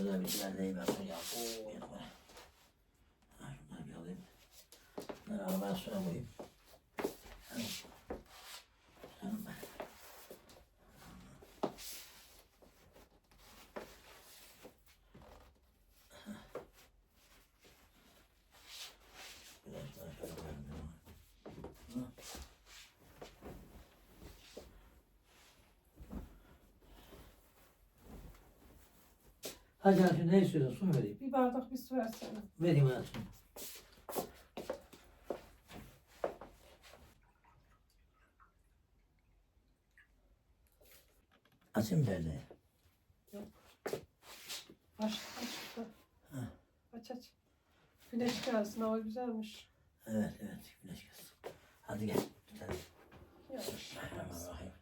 Şurada bir şeyler deyim ben ya. Oo yapma. Ha, şunları bir alayım. Bunları arabaya sonra koyayım. Tamam. Tamam. Biraz daha şöyle koyalım. Hı. Canım şimdi ne istiyorsun? Su mu vereyim? Bir bardak bir su versene. Vereyim hayatım. Açayım perdeyi. Aç aç. da. Ha. Aç aç. Güneş gelsin hava güzelmiş. Evet evet güneş gelsin. Hadi gel. Hadi. Yavaş. Bismillahirrahmanirrahim.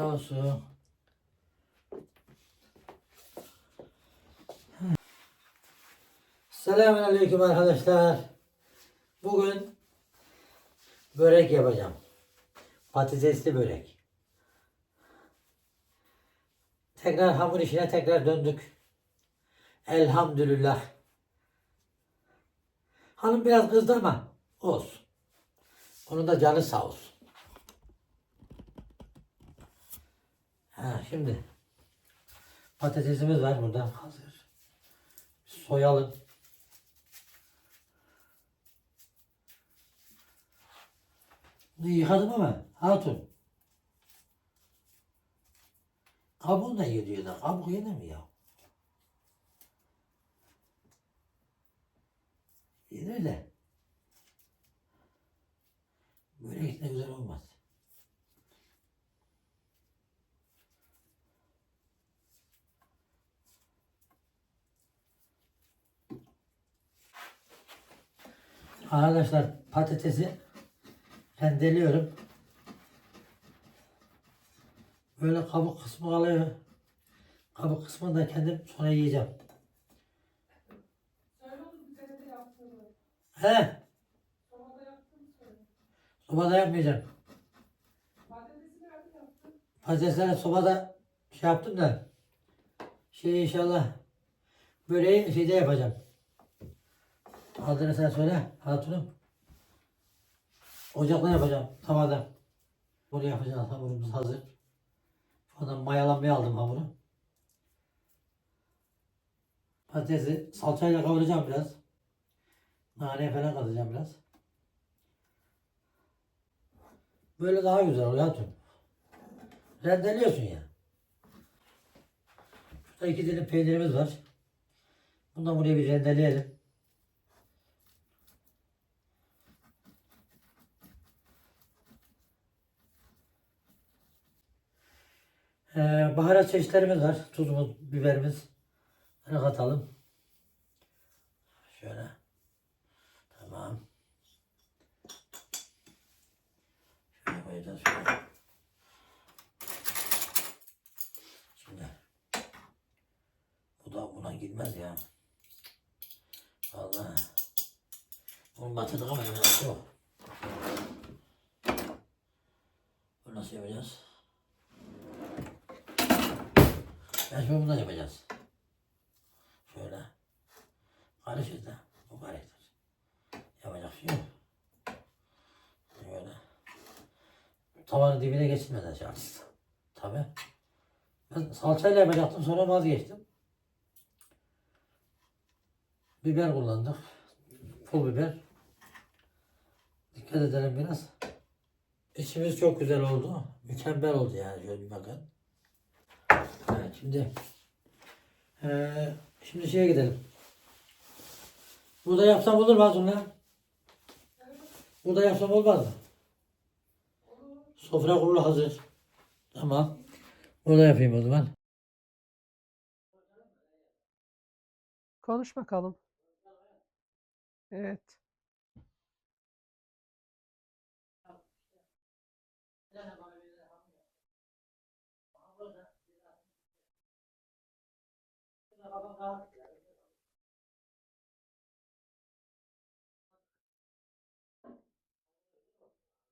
Olsun. Selamünaleyküm arkadaşlar. Bugün börek yapacağım. Patatesli börek. Tekrar hamur işine tekrar döndük. Elhamdülillah. Hanım biraz kızdı ama olsun. Onun da canı sağ olsun. Ha, şimdi patatesimiz var burada hazır. Soyalım. Yıkadım ama hatun. Kabuğunu da yiyor da. Kabuk yenir mi ya? Yenir de. Börek de güzel olmaz. Arkadaşlar patatesi rendeliyorum. Böyle kabuk kısmı kalıyor. Kabuk kısmını da kendim sonra yiyeceğim. He, Sobada söyle. sobada yapmayacağım. Patatesleri sobada şey yaptım da şey inşallah böreği şeyde yapacağım. Sen söyle hatunum. Ocakta yapacağım tavada. Bunu yapacağız hamurumuz hazır. Ondan mayalanmaya aldım hamuru. Patatesi salçayla kavuracağım biraz. Nane falan katacağım biraz. Böyle daha güzel oluyor hatun. Rendeliyorsun ya. Şurada iki dilim peynirimiz var. Bundan buraya bir rendeleyelim. Ee, baharat çeşitlerimiz var. Tuzumuz, biberimiz. Bunu katalım. Şöyle. Tamam. Şöyle koyacağız şöyle. Şimdi. Bu da buna girmez ya. Vallahi. Bunu batırdık ama yapacak yok. Bunu nasıl yapacağız? Şimdi bundan yapacağız. Şöyle. Karışır da. Bu karışır. Yapacak şey yok. Şöyle. Tavanın dibine geçirmeden şey yaptım. Tabii. Ben salçayla yapacaktım sonra vazgeçtim. Biber kullandık. Pul biber. Dikkat edelim biraz. İçimiz çok güzel oldu. Mükemmel oldu yani şöyle bir bakın. Evet şimdi eee şimdi şeye gidelim. Burada yapsam olur mu Azunla? Burada yapsam olmaz mı? Sofra kurulu hazır. Tamam. Burada yapayım o zaman. Konuş bakalım. Evet.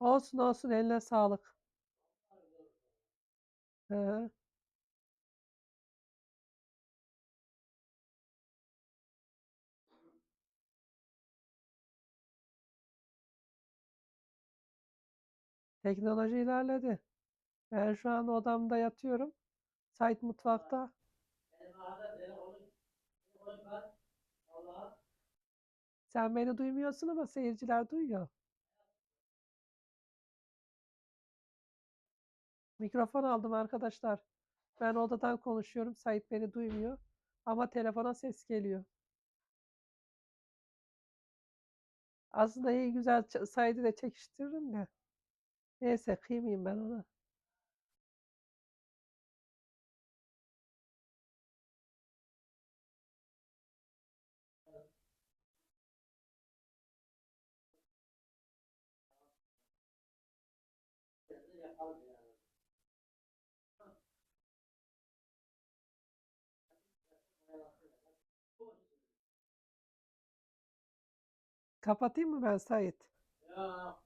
Olsun olsun eline sağlık. Hı. Teknoloji ilerledi. Ben şu an odamda yatıyorum. Sait mutfakta. Benim arada telefonum, telefonum var. Allah'a. Sen beni duymuyorsun ama seyirciler duyuyor. Mikrofon aldım arkadaşlar. Ben odadan konuşuyorum. Sait beni duymuyor. Ama telefona ses geliyor. Aslında iyi güzel Sait'i de çekiştiririm de. Neyse kıymayayım ben ona. Kapatayım mı ben Sait? Ya.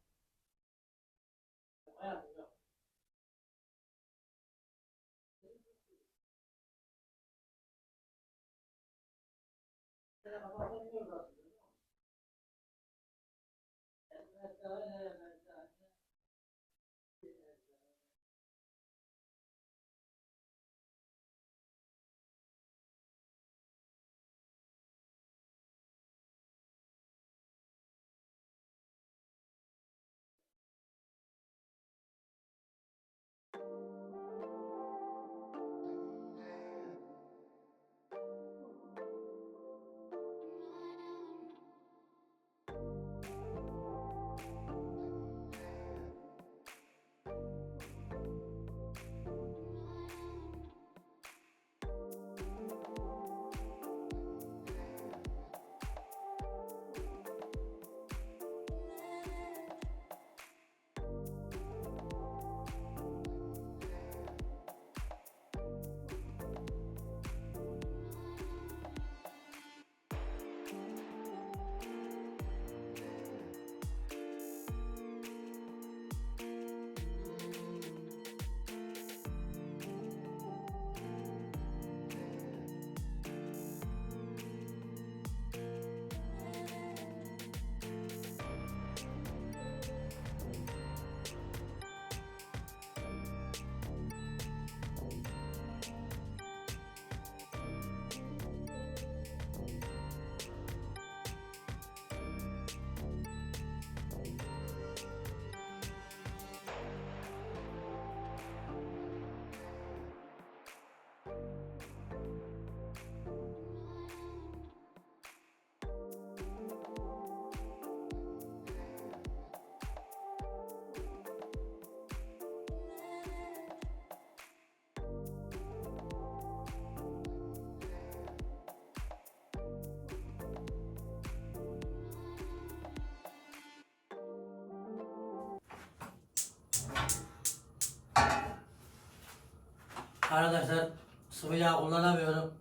Arkadaşlar sıvı yağ kullanamıyorum.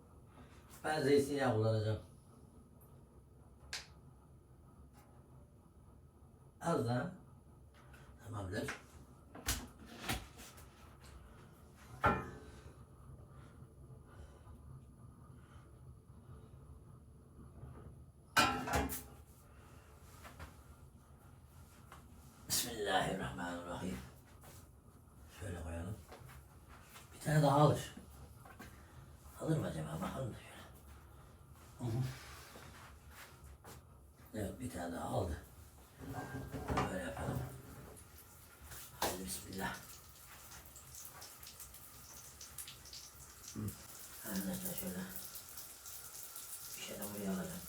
Ben zeytinyağı kullanacağım. Az daha. Tamamdır. Bismillahirrahmanirrahim. Şöyle koyalım. Bir tane daha alır. Alır mı acaba? Bakalım da şöyle. Hı hı. Evet bir tane daha aldı. Böyle yapalım. Haydi bismillah. Arkadaşlar şöyle. Bir şey de buraya.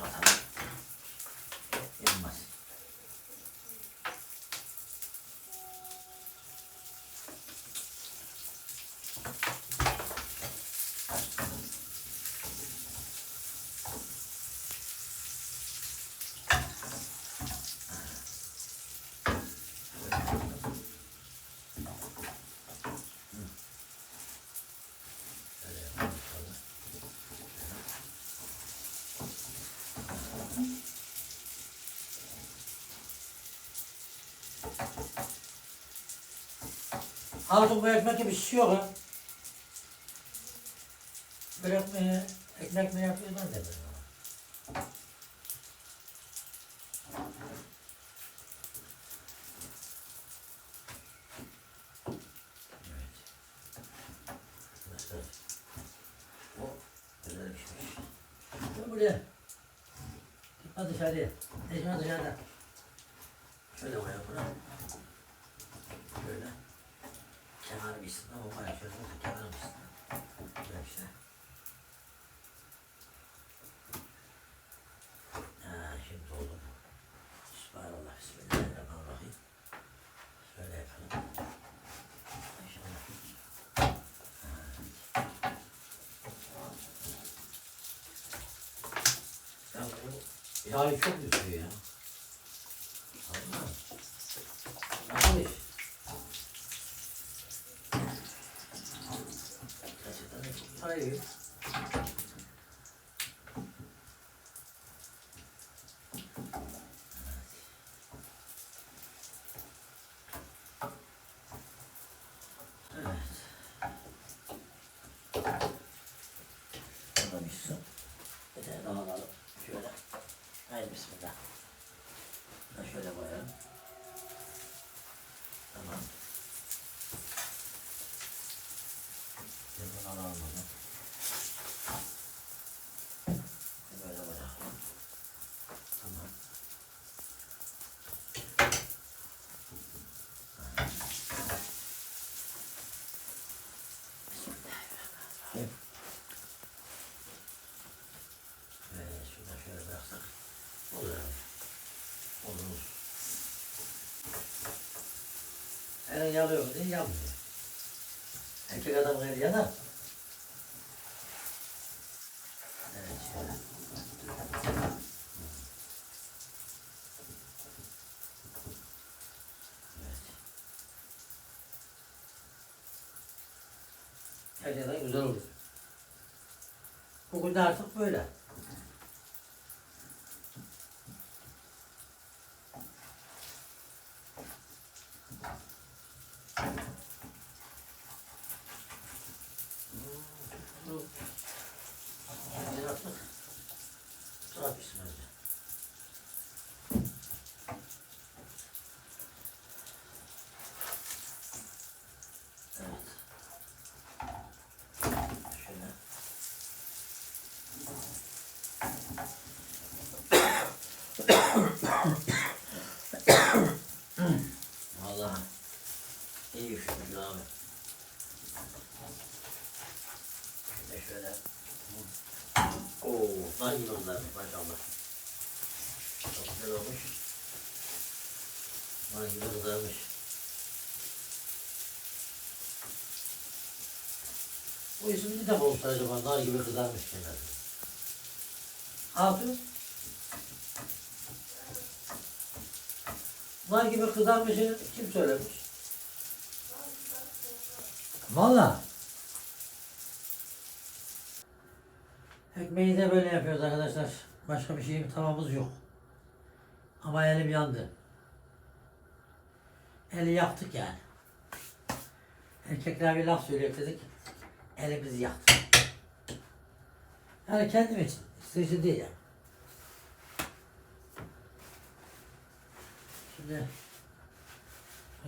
감사합니다. Artık bu ekmek gibi şişiyor ha. Böyle ekmeği, ekmek mi yapıyorlar pişmiş. Gel buraya. Gitme dışarıya. Eşme dışarıda. Şöyle koyalım buna. Böyle. Kenarı bitsin ama bayağı şöyle olsa kenarı bitsin. Böyle işte. Ha, şimdi oldu bu. Sübhanallah, Bismillahirrahmanirrahim. Şöyle yapalım. İnşallah. Ya bu çok düşüyor ya. Allah. Nasıl iş? Gerçekten hayır. Evet. Buna bir su. Bir tane daha alalım. Şöyle. Haydi bismillah. Bunu da şöyle koyalım. Tamam. Şimdi bunu alalım bunu. Böyle bırakalım. Tamam. Bismillahirrahmanirrahim. Ve şurada şöyle bıraksak olur yani. Olur. Elin yalıyor mu diye yanmıyor. Erkek adam eli yanar. Evet. Gerçekten güzel olur. Bugün de artık böyle. Bu bir artık sonra pişsin önce. Evet. Şöyle. Vallahi iyi üşüdüm abi. De şöyle. Oo, gibi kızarmış maşallah. Çok güzel olmuş. Gibi kızarmış. Bu isim bir defa olsa acaba nar gibi kızarmış kenarı. Hatun. Nar gibi kızarmışı kim söylemiş? Valla. Ekmeği de böyle yapıyoruz arkadaşlar. Başka bir şeyim tavamız yok. Ama elim yandı. Eli yaktık yani. Erkekler bir laf söyleyip dedik. Elimizi yaktık. Yani kendim için. Sıkıcı değil yani. Şimdi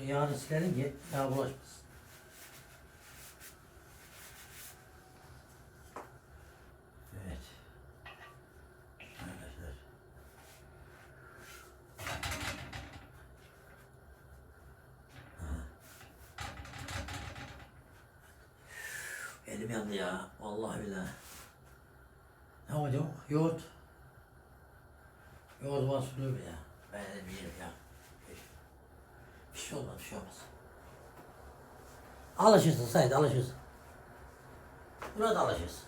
yağını silelim ki yağ bulaşmasın. Evet. Arkadaşlar. Yandı ya. Vallahi billahi. Ne oldu? Yoğurt. Yoğurt bana suluyor ya. Ben dedim yerim ya. Bir şey olmaz, bir şey olmaz. Alışırsın Said, alışırsın. Buna da alışırsın.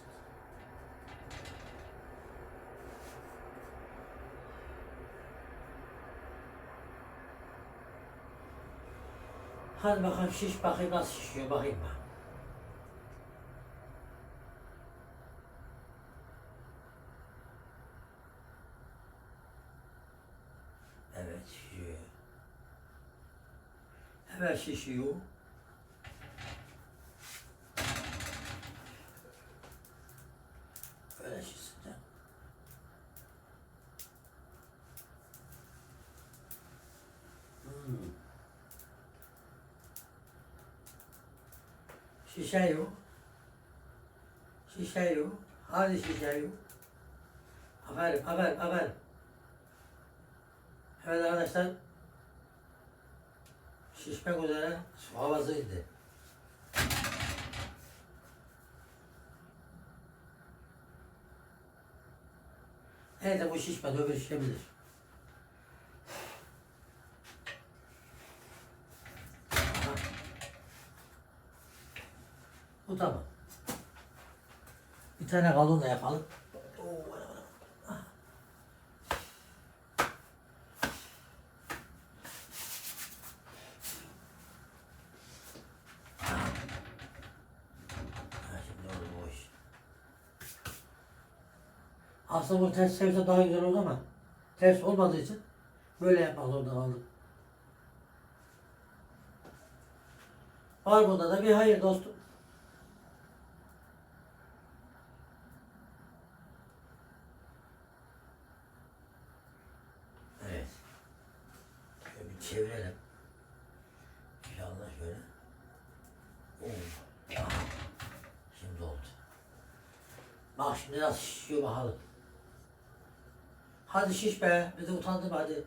Hadi bakalım şiş bakayım nasıl şişiyor bakayım ben. Evet şişiyor. Evet şişiyor. Böyle şişsin de. Hmm. Şişe yok. Hadi şişe yok. Aferin, aferin, aferin. Evet arkadaşlar. Şişmek üzere havasıydı. Evet bu şişmedi, öbür şişebilir. Bu tamam. Bir tane kalın da yapalım. Oo, ana, ana. Ha, şimdi oldu bu iş. Aslında bu ters çevirse daha güzel oldu ama ters olmadığı için böyle yapmak zorunda kaldım. Var bunda da bir hayır dostum. Evet. Şöyle çevirelim. İnşallah şöyle. Oo. Şimdi oldu. Bak şimdi nasıl şişiyor bakalım. Hadi şiş be. Bizi utandırma hadi.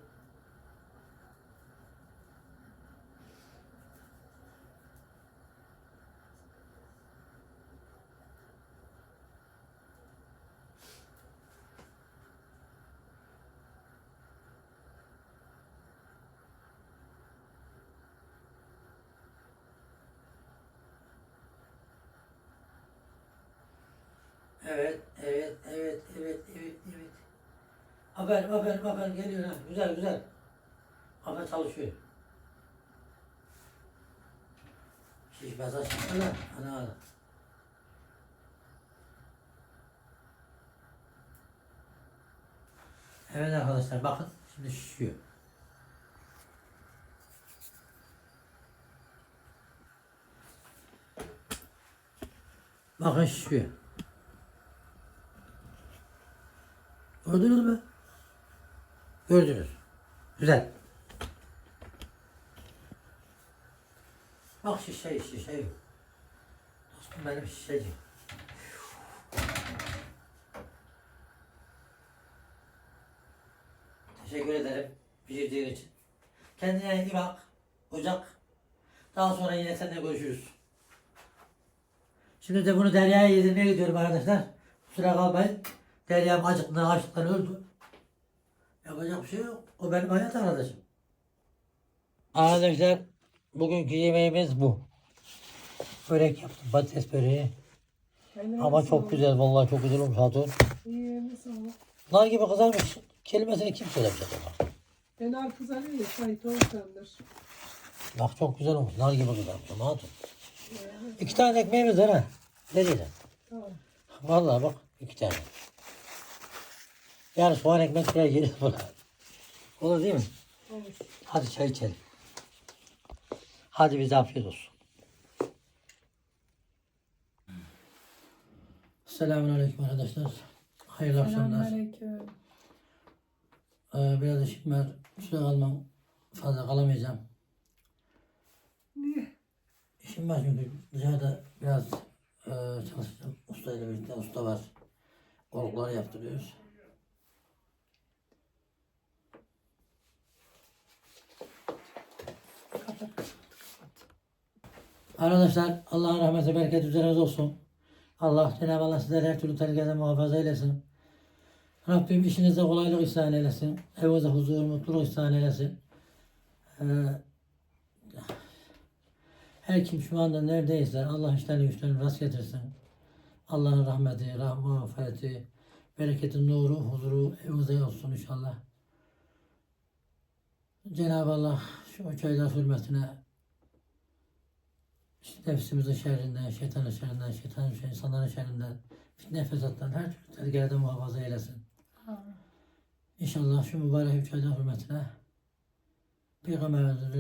Evet, evet. Aferin, aferin, aferin geliyor ha. Güzel, güzel. Aferin çalışıyor. Şişmezse şişme lan. Ana ana. Evet arkadaşlar bakın şimdi şişiyor. Bakın şişiyor. Gördünüz mü? Gördünüz. Güzel. Bak şişe şişe yok. Dostum benim şişeci. Teşekkür ederim pişirdiğin için. Kendine iyi bak. Ocak. Daha sonra yine seninle görüşürüz. Şimdi de bunu Derya'ya yedirmeye gidiyorum arkadaşlar. Kusura kalmayın. Derya'm acıktan açlıktan öldü. Yapacak bir şey yok. O benim hayat arkadaşım. Arkadaşlar bugünkü yemeğimiz bu. Börek yaptım. Patates böreği. Ama çok güzel. Vallahi çok güzel olmuş Hatun. İyi. Nar gibi kızarmış. Kelimesini kim söylemiş acaba? Ben arkız arıyor ya, Sait Oğuzhan'dır. Bak çok güzel olmuş. Nar gibi kızarmış ama Hatun. İki tane ekmeğimiz var ha. Ne diyeceğim? Tamam. Vallahi bak iki tane. Yani soğan ekmek şuraya gelir buna. Olur değil mi? Olur. Hadi çay içelim. Hadi bize afiyet olsun. Selamünaleyküm arkadaşlar. Hayırlı akşamlar. Selamünaleyküm. Ee, biraz işim var. Şurada kalmam. Fazla kalamayacağım. Niye? İşim var çünkü dışarıda biraz e, çalışacağım. Usta ile birlikte usta var. Korkları yaptırıyoruz. Arkadaşlar Allah'ın rahmeti bereket üzerinize olsun. Allah Cenab-ı Allah sizleri her türlü tehlikeden muhafaza eylesin. Rabbim işinize kolaylık ihsan eylesin. Evinize huzur, mutluluk ihsan eylesin. Ee, her kim şu anda neredeyse Allah işlerini güçlerini rast getirsin. Allah'ın rahmeti, rah mağfireti, bereketin nuru, huzuru evinize olsun inşallah. Cenab-ı Allah şu üç aylar hürmetine işte nefsimizin şerrinden, şeytanın şerrinden, şeytanın şerrinden, insanların şerrinden, fitne fesattan her türlü tehlikelerde muhafaza eylesin. İnşallah şu mübarek üç aylar hürmetine Peygamberimizin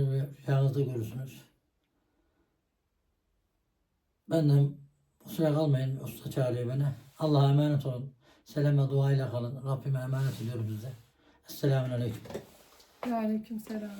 rüyanızda görürsünüz. Benden kusura kalmayın, usta çağırıyor beni. Allah'a emanet olun. Selam ve duayla kalın. Rabbime emanet ediyorum size. Esselamun Aleyküm. Ve aleyküm selam.